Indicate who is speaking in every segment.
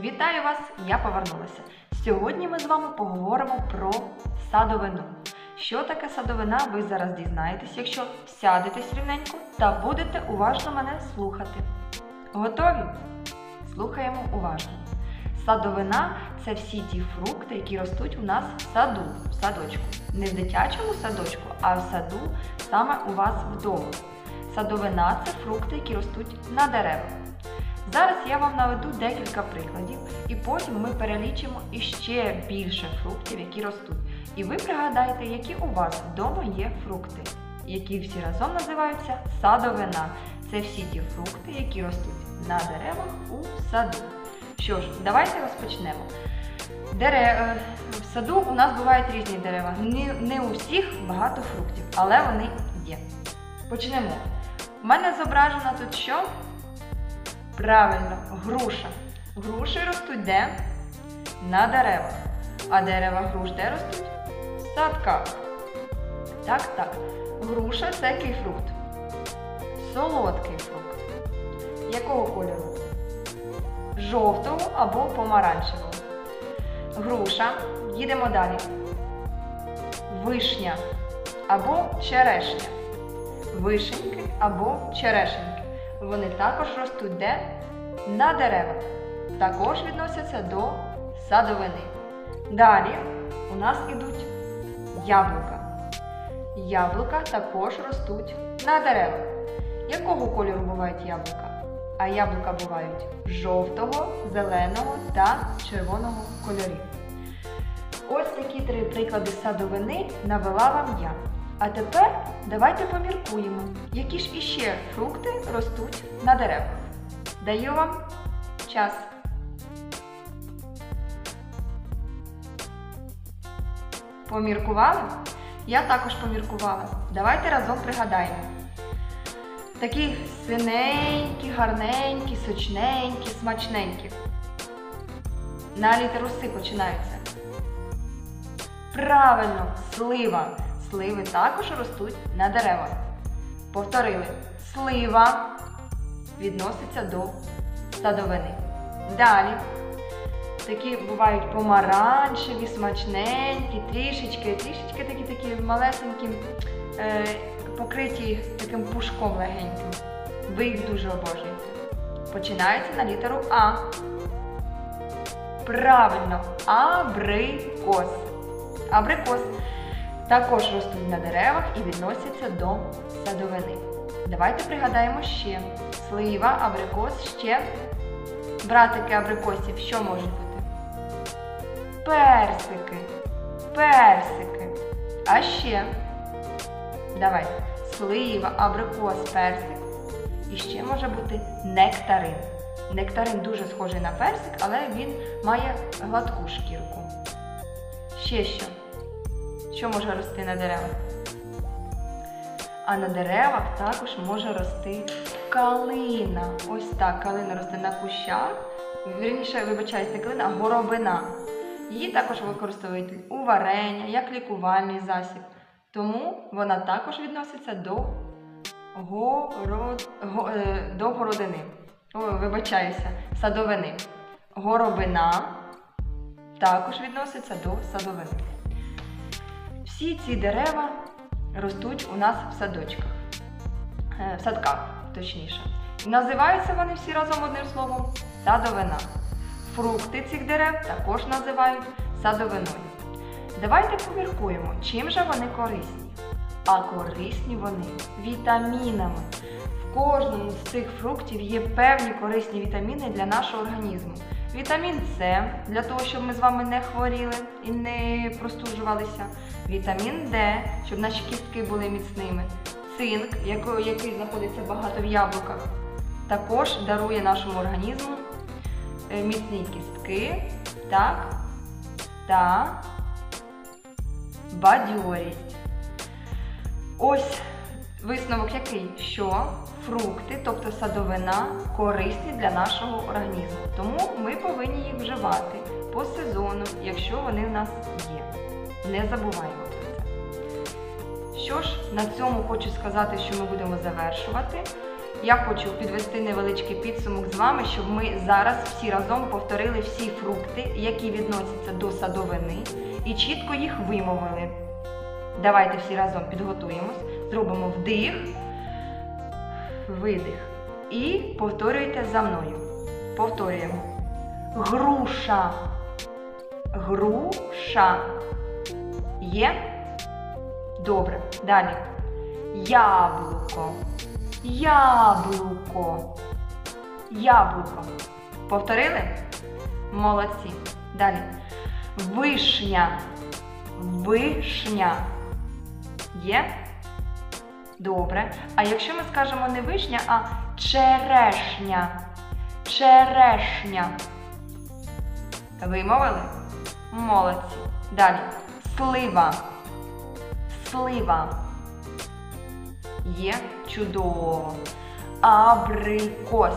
Speaker 1: Вітаю вас! Я повернулася. Сьогодні ми з вами поговоримо про садовину. Що таке садовина, ви зараз дізнаєтесь, якщо сядетесь рівненько та будете уважно мене слухати. Готові? Слухаємо уважно. Садовина це всі ті фрукти, які ростуть у нас в саду, в садочку. Не в дитячому садочку, а в саду саме у вас вдома. Садовина це фрукти, які ростуть на деревах. Зараз я вам наведу декілька прикладів, і потім ми перелічимо іще більше фруктів, які ростуть. І ви пригадаєте, які у вас вдома є фрукти, які всі разом називаються садовина. Це всі ті фрукти, які ростуть на деревах у саду. Що ж, давайте розпочнемо. Дере... е, В саду у нас бувають різні дерева. Не у всіх багато фруктів, але вони є. Почнемо. У мене зображено тут що? Правильно, груша. Груші ростуть де? На деревах. А дерева груш де ростуть? В садках. Так, так. Груша це який фрукт? Солодкий фрукт. Якого кольору? Жовтого або помаранчевого. Груша. Їдемо далі. Вишня або черешня. Вишеньки або черешеньки. Вони також ростуть де? На деревах. Також відносяться до садовини. Далі у нас ідуть яблука. Яблука також ростуть на деревах. Якого кольору бувають яблука? А яблука бувають жовтого, зеленого та червоного кольорів. Ось такі три приклади садовини навела вам я. А тепер давайте поміркуємо, які ж іще фрукти ростуть на деревах. Даю вам час. Поміркували? Я також поміркувала. Давайте разом пригадаємо. Такі синенькі, гарненькі, сочненькі, смачненькі. На літеру С починаються. Правильно, слива. Сливи також ростуть на деревах. Повторили. Слива відноситься до садовини. Далі. Такі бувають помаранчеві, смачненькі, трішечки, трішечки такі такі малесенькі, е, покриті таким пушком легеньким. Ви їх дуже обожнюєте. Починається на літеру А. Правильно, абрикос. Абрикос також ростуть на деревах і відносяться до садовини. Давайте пригадаємо ще слива, абрикос, ще братики абрикосів, що можуть бути? Персики. Персики. А ще давай слива, абрикос, персик. І ще може бути нектарин. Нектарин дуже схожий на персик, але він має гладку шкірку. Ще що? Що може рости на деревах? А на деревах також може рости калина. Ось так, калина росте на кущах. Вірніше, вибачаюсь, не калина, а горобина. Її також використовують у варення, як лікувальний засіб. Тому вона також відноситься до, город... го... е, до городини. Ой, вибачаюся, садовини. Горобина також відноситься до садовини. Всі ці дерева ростуть у нас в садочках, Е, в садках, точніше. І Називаються вони всі разом одним словом садовина. Фрукти цих дерев також називають садовиною. Давайте поміркуємо, чим же вони корисні. А корисні вони вітамінами. В кожному з цих фруктів є певні корисні вітаміни для нашого організму. Вітамін С для того, щоб ми з вами не хворіли і не простуджувалися. Вітамін Д, щоб наші кістки були міцними. Цинк, який знаходиться багато в яблуках, також дарує нашому організму е, міцні кістки так, та бадьорість. Ось висновок який, що фрукти, тобто садовина, корисні для нашого організму. Тому ми повинні їх вживати по сезону, якщо вони в нас є. Не забуваємо про це. Що ж, на цьому хочу сказати, що ми будемо завершувати. я хочу підвести невеличкий підсумок з вами, щоб ми зараз всі разом повторили всі фрукти, які відносяться до садовини, і чітко їх вимовили. Давайте всі разом підготуємось, зробимо вдих, видих. І повторюйте за мною. Повторюємо. Груша. Груша. Є? Добре. Далі. Яблуко. Яблуко. Яблуко. Повторили? Молодці. Далі. Вишня. Вишня. Є? Добре. А якщо ми скажемо не вишня, а черешня. Черешня. Вимовили? Молодці. Далі. Слива. Слива. Є чудово. Абрикос.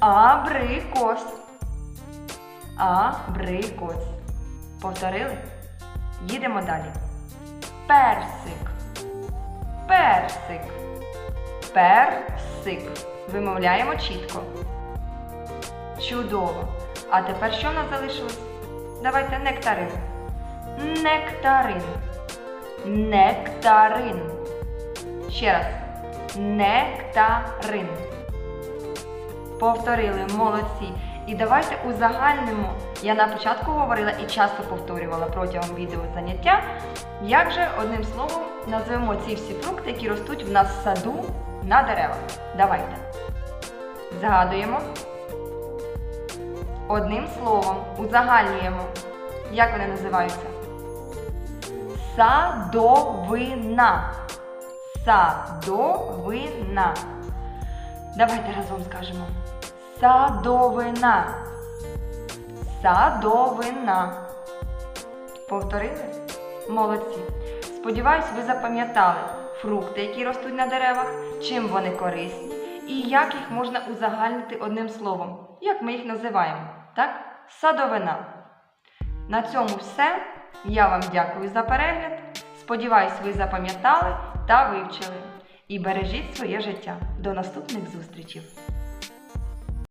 Speaker 1: Абрикос. Абрикос. Повторили? Їдемо далі. Персик. Персик. Персик. Вимовляємо чітко. Чудово. А тепер що в нас залишилось? Давайте нектарин. Нектарин. Нектарин. Ще раз. Нектарин. Повторили, молодці. І давайте узагальнимо. Я на початку говорила і часто повторювала протягом відео заняття. Як же одним словом назвемо ці всі фрукти, які ростуть в нас в саду на деревах? Давайте. Згадуємо. Одним словом узагальнюємо. Як вони називаються? Садовина. Садовина. Давайте разом скажемо. Садовина. Садовина. Повторили? Молодці. Сподіваюсь, ви запам'ятали фрукти, які ростуть на деревах, чим вони корисні і як їх можна узагальнити одним словом. Як ми їх називаємо? Так? Садовина. На цьому все. Я вам дякую за перегляд. Сподіваюсь, ви запам'ятали та вивчили. І бережіть своє життя. До наступних зустрічей!